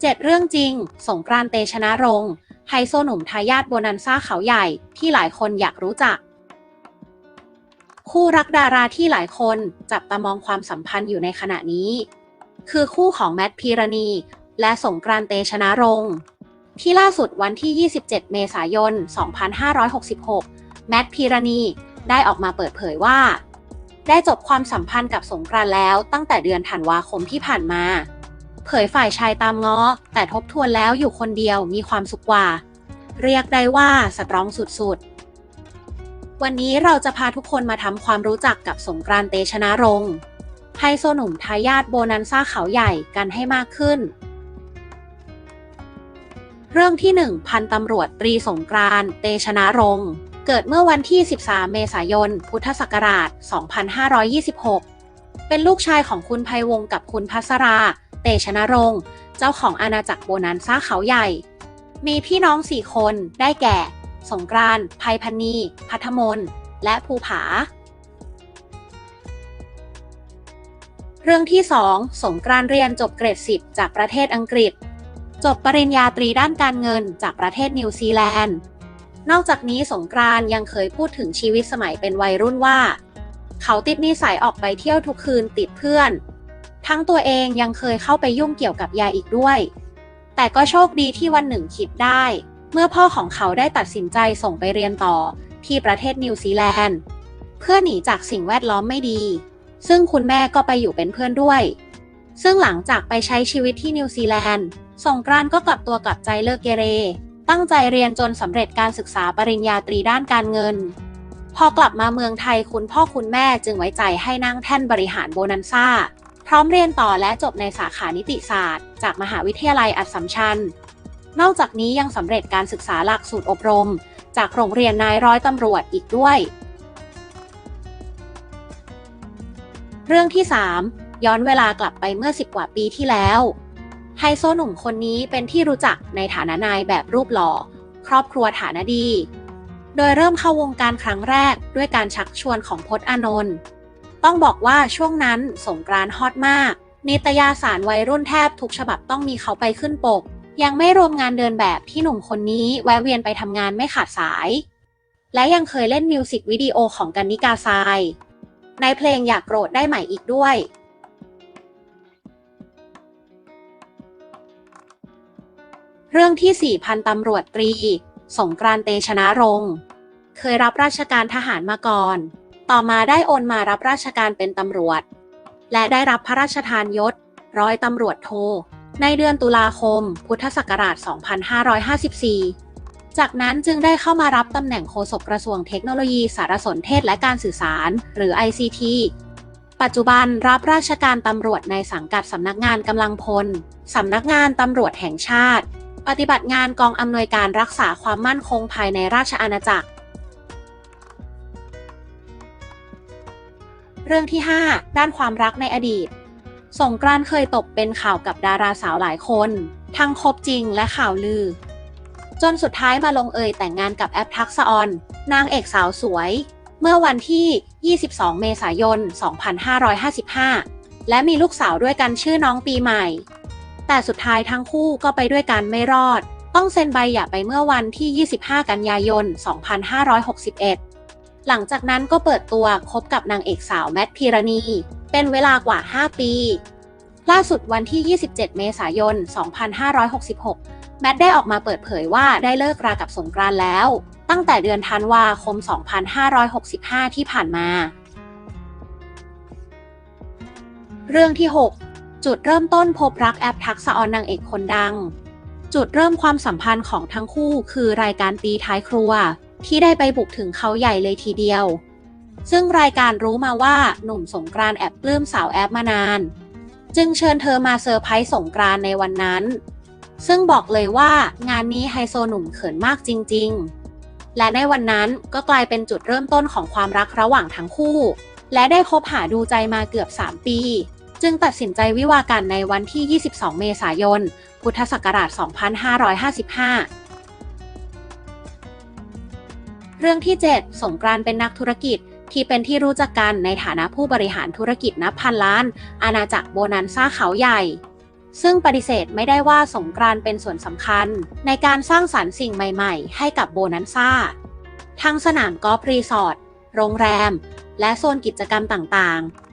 7 เรื่องจริง สงกรานต์เตชนะรงค์ไฮโซหนุ่มทายาทโบนันซ่าเขาใหญ่ที่หลายคนอยากรู้จัก คู่รักดาราที่หลายคนจับตามองความสัมพันธ์อยู่ในขณะนี้ คือคู่ของแมทพีรณี และสงกรานต์เตชนะรงค์ที่ล่าสุดวันที่ 27 เมษายน 2566 แมทพีรณีได้ออกมาเปิดเผยว่า ได้จบความสัมพันธ์กับสงกรานต์แล้วตั้งแต่เดือนธันวาคมที่ผ่านมา เผยฝ่ายชายตามง้อ แต่ทบทวนแล้วอยู่คนเดียวมีความสุขกว่า เรียกได้ว่าสตรองสุดๆ วันนี้เราจะพาทุกคนมาทำความรู้จักกับสงกรานต์เตชนะรงค์ไฮโซหนุ่มทายาทโบนันซ่าเขาใหญ่กันให้มากขึ้น เรื่องที่ 1 พันตำรวจตรีสงกรานต์เตชนะรงค์เกิดเมื่อวันที่ 13 เมษายน พุทธศักราช 2526 เป็นลูกชายของคุณภัยวงศ์กับคุณพัสรา เตชนรงค์ เจ้าของอาณาจักรโบนันซ่าเขาใหญ่ มีพี่น้อง4คนได้แก่ สงกรานต์ภัยพันนี พัทมน และภูผา เรื่องที่ 2 สงกรานต์เรียนจบเกรด 10 จากประเทศอังกฤษ จบปริญญาตรีด้านการเงินจากประเทศนิวซีแลนด์ นอกจากนี้สงกรานต์ยังเคยพูดถึงชีวิตสมัยเป็นวัยรุ่นว่า เขาติดนิสัยออกไปเที่ยวทุกคืนติดเพื่อน ทั้งตัวเองยังเคยเข้าไปยุ่งเกี่ยวกับยาอีกด้วย แต่ก็โชคดีที่วันหนึ่งคิดได้ เมื่อพ่อของเขาได้ตัดสินใจส่งไปเรียนต่อที่ประเทศนิวซีแลนด์ เพื่อหนีจากสิ่งแวดล้อมไม่ดี ซึ่งคุณแม่ก็ไปอยู่เป็นเพื่อนด้วย ซึ่งหลังจากไปใช้ชีวิตที่นิวซีแลนด์สงกรานก็กลับตัวกลับใจเลิกเกเร ตั้งใจเรียนจนสำเร็จการศึกษาปริญญาตรีด้านการเงิน พอกลับมาเมืองไทยคุณพ่อคุณแม่จึงไว้ใจให้นั่งแท่นบริหารโบนันซ่า พร้อมเรียนต่อและจบในสาขานิติศาสตร์ จากมหาวิทยาลัยอัสสัมชัญ นอกจากนี้ยังสำเร็จการศึกษาหลักสูตรอบรม จากโรงเรียนนายร้อยตำรวจอีกด้วย เรื่องที่ 3 ย้อนเวลากลับไปเมื่อ 10 กว่าปีที่แล้วไฮโซหนุ่มคนนี้เป็นที่รู้จักในฐานะนายแบบรูปหล่อ ครอบครัวฐานะดี โดยเริ่มเข้าวงการครั้งแรกด้วยการชักชวนของพจน์อานนท์ ต้องบอกว่าช่วงนั้นสงกรานต์ฮอตมาก นิตยสารวัยรุ่นแทบทุกฉบับต้องมีเขาไปขึ้นปก ยังไม่รวมงานเดินแบบที่หนุ่มคนนี้แวะเวียนไปทำงานไม่ขาดสาย และยังเคยเล่นมิวสิกวิดีโอของกันนิกาทราย ในเพลงอยากโกรธได้ใหม่อีกด้วยเรื่องที่4พันตำรวจตรี สงกรานต์เตชนะรงค์ เคยรับราชการทหารมาก่อน ต่อมาได้โอนมารับราชการเป็นตำรวจ และได้รับพระราชทานยศ ร้อยตำรวจโท ในเดือนตุลาคม พุทธศักราช 2554 จากนั้นจึงได้เข้ามารับตำแหน่งโฆษกกระทรวงเทคโนโลยีสารสนเทศและการสื่อสาร หรือ ICT ปัจจุบันรับราชการตำรวจในสังกัดสำนักงานกำลังพล สำนักงานตำรวจแห่งชาติ ปฏิบัติงานกองอำนวยการรักษาความมั่นคงภายในราชอาณาจักร เรื่องที่ 5 ด้านความรักในอดีต สงกรานเคยตกเป็นข่าวกับดาราสาวหลายคน ทั้งคบจริงและข่าวลือ จนสุดท้ายมาลงเอยแต่งงานกับแอปทักษออน นางเอกสาวสวย เมื่อวันที่ 22 เมษายน 2555 และมีลูกสาวด้วยกันชื่อน้องปีใหม่ แต่สุดท้ายทั้งคู่ก็ไปด้วยกันไม่รอด ต้องเซ็นใบหย่าไปเมื่อวันที่ 25 กันยายน 2561 หลังจากนั้นก็เปิดตัวคบกับนางเอกสาวแมทพีรณี เป็นเวลากว่า 5 ปี ล่าสุดวันที่ 27 เมษายน 2566 แมทได้ออกมาเปิดเผยว่าได้เลิกรากับสงกรานแล้ว ตั้งแต่เดือนธันวาคม 2565 ที่ผ่านมา เรื่องที่ 6 จุดเริ่มต้นพบรักแอปทักษะออนนางเอกคนดัง จุดเริ่มความสัมพันธ์ของทั้งคู่คือรายการตีท้ายครัว ที่ได้ไปบุกถึงเขาใหญ่เลยทีเดียว ซึ่งรายการรู้มาว่าหนุ่มสงกรานต์แอบปลื้มสาวแอปมานาน จึงเชิญเธอมาเซอร์ไพรส์สงกรานต์ในวันนั้น ซึ่งบอกเลยว่างานนี้ไฮโซหนุ่มเขินมากจริง ๆ และในวันนั้นก็กลายเป็นจุดเริ่มต้นของความรักระหว่างทั้งคู่ และได้คบหาดูใจมาเกือบ 3 ปี จึงตัดสินใจวิวากันในวันที่ 22 เมษายน พุทธศักราช 2555 เรื่องที่ 7 สงกรานเป็นนักธุรกิจที่เป็นที่รู้จักกันในฐานะผู้บริหารธุรกิจนับพันล้าน อาณาจักรโบนันซ่าเขาใหญ่ ซึ่งปฏิเสธไม่ได้ว่าสงกรานเป็นส่วนสำคัญ ในการสร้างสรรค์สิ่งใหม่ๆ ให้กับโบนันซ่า ทั้งสนามกอล์ฟรีสอร์ท โรงแรม และโซนกิจกรรมต่างๆ